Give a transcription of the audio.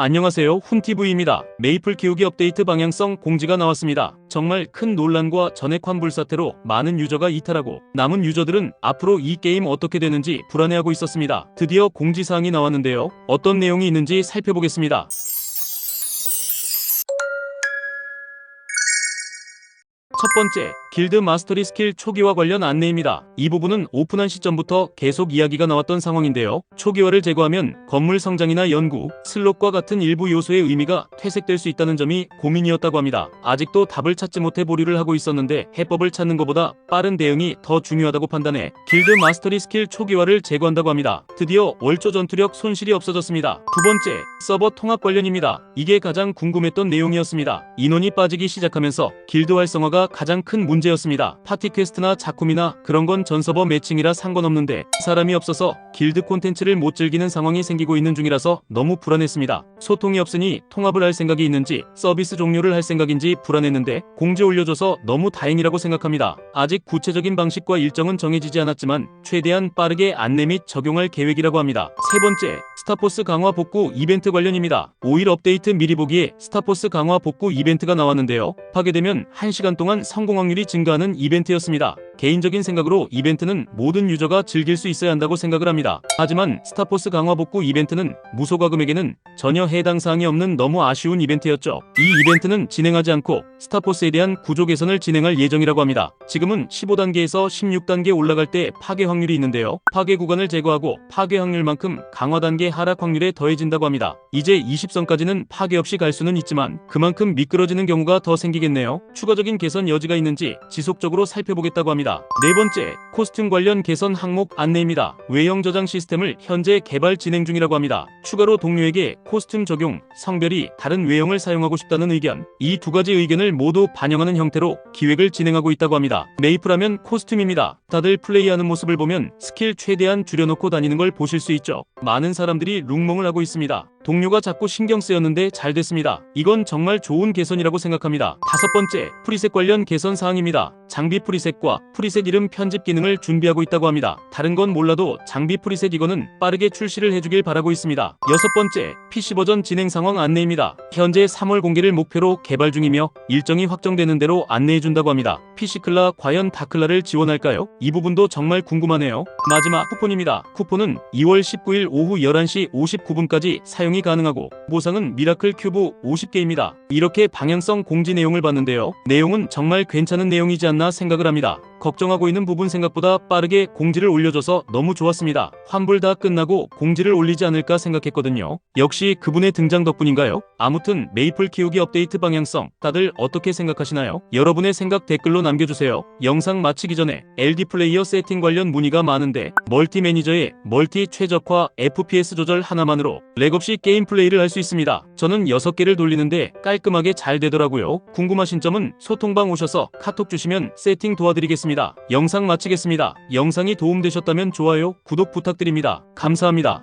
안녕하세요 훈티브입니다. 메이플 키우기 업데이트 방향성 공지가 나왔습니다. 정말 큰 논란과 전액 환불 사태로 많은 유저가 이탈하고 남은 유저들은 앞으로 이 게임 어떻게 되는지 불안해하고 있었습니다. 드디어 공지사항이 나왔는데요. 어떤 내용이 있는지 살펴보겠습니다. 첫 번째, 길드 마스터리 스킬 초기화 관련 안내입니다. 이 부분은 오픈한 시점부터 계속 이야기가 나왔던 상황인데요. 초기화를 제거하면 건물 성장이나 연구, 슬롯과 같은 일부 요소의 의미가 퇴색될 수 있다는 점이 고민이었다고 합니다. 아직도 답을 찾지 못해 보류를 하고 있었는데 해법을 찾는 것보다 빠른 대응이 더 중요하다고 판단해 길드 마스터리 스킬 초기화를 제거한다고 합니다. 드디어 월조 전투력 손실이 없어졌습니다. 두 번째, 서버 통합 관련입니다. 이게 가장 궁금했던 내용이었습니다. 인원이 빠지기 시작하면서 길드 활성화가 가장 큰 문제 였습니다. 파티 퀘스트나 작품이나 그런 건 전서버 매칭이라 상관없는데 사람이 없어서 길드 콘텐츠를 못 즐기는 상황이 생기고 있는 중이라서 너무 불안했습니다. 소통이 없으니 통합을 할 생각이 있는지 서비스 종료를 할 생각인지 불안했는데 공지 올려줘서 너무 다행이라고 생각합니다. 아직 구체적인 방식과 일정은 정해지지 않았지만 최대한 빠르게 안내 및 적용할 계획이라고 합니다. 세 번째, 스타포스 강화 복구 이벤트 관련입니다. 5일 업데이트 미리 보기에 스타포스 강화 복구 이벤트가 나왔는데요. 파괴되면 1시간 동안 성공 확률이 증가하는 이벤트였습니다. 개인적인 생각으로 이벤트는 모든 유저가 즐길 수 있어야 한다고 생각을 합니다. 하지만 스타포스 강화 복구 이벤트는 무소가 금액에는 전혀 해당 사항이 없는 너무 아쉬운 이벤트였죠. 이 이벤트는 진행하지 않고 스타포스에 대한 구조 개선을 진행할 예정이라고 합니다. 지금은 15단계에서 16단계 올라갈 때 파괴 확률이 있는데요. 파괴 구간을 제거하고 파괴 확률만큼 강화 단계 하락 확률에 더해진다고 합니다. 이제 20선까지는 파괴 없이 갈 수는 있지만 그만큼 미끄러지는 경우가 더 생기겠네요. 추가적인 개선 여지가 있는지 지속적으로 살펴보겠다고 합니다. 네 번째, 코스튬 관련 개선 항목 안내입니다. 외형 저장 시스템을 현재 개발 진행 중이라고 합니다. 추가로 동료에게 코스튬 적용, 성별이 다른 외형을 사용하고 싶다는 의견, 이 두 가지 의견을 모두 반영하는 형태로 기획을 진행하고 있다고 합니다. 메이플하면 코스튬입니다. 다들 플레이하는 모습을 보면 스킬 최대한 줄여놓고 다니는 걸 보실 수 있죠. 많은 사람들이 룩몽을 하고 있습니다. 동료가 자꾸 신경 쓰였는데 잘 됐습니다. 이건 정말 좋은 개선이라고 생각합니다. 다섯 번째, 프리셋 관련 개선 사항입니다. 장비 프리셋과 프리셋 이름 편집 기능을 준비하고 있다고 합니다. 다른 건 몰라도 장비 프리셋 이거는 빠르게 출시를 해주길 바라고 있습니다. 여섯 번째, PC 버전 진행 상황 안내입니다. 현재 3월 공개를 목표로 개발 중이며 일정이 확정되는 대로 안내해준다고 합니다. PC클라 과연 다클라를 지원할까요? 이 부분도 정말 궁금하네요. 마지막 쿠폰입니다. 쿠폰은 2월 19일 오후 11시 59분까지 사용 이 가능하고 보상은 미라클 큐브 50개입니다. 이렇게 방향성 공지 내용을 봤는데요. 내용은 정말 괜찮은 내용이지 않나 생각을 합니다. 걱정하고 있는 부분 생각보다 빠르게 공지를 올려줘서 너무 좋았습니다. 환불 다 끝나고 공지를 올리지 않을까 생각했거든요. 역시 그분의 등장 덕분인가요? 아무튼 메이플 키우기 업데이트 방향성 다들 어떻게 생각하시나요? 여러분의 생각 댓글로 남겨주세요. 영상 마치기 전에 LD 플레이어 세팅 관련 문의가 많은데 멀티 매니저의 멀티 최적화 FPS 조절 하나만으로 렉 없이 게임 플레이를 할 수 있습니다. 저는 6개를 돌리는데 깔끔하게 잘 되더라고요. 궁금하신 점은 소통방 오셔서 카톡 주시면 세팅 도와드리 겠습니다. 영상 마치겠습니다. 영상이 도움되셨다면 좋아요, 구독 부탁드립니다. 감사합니다.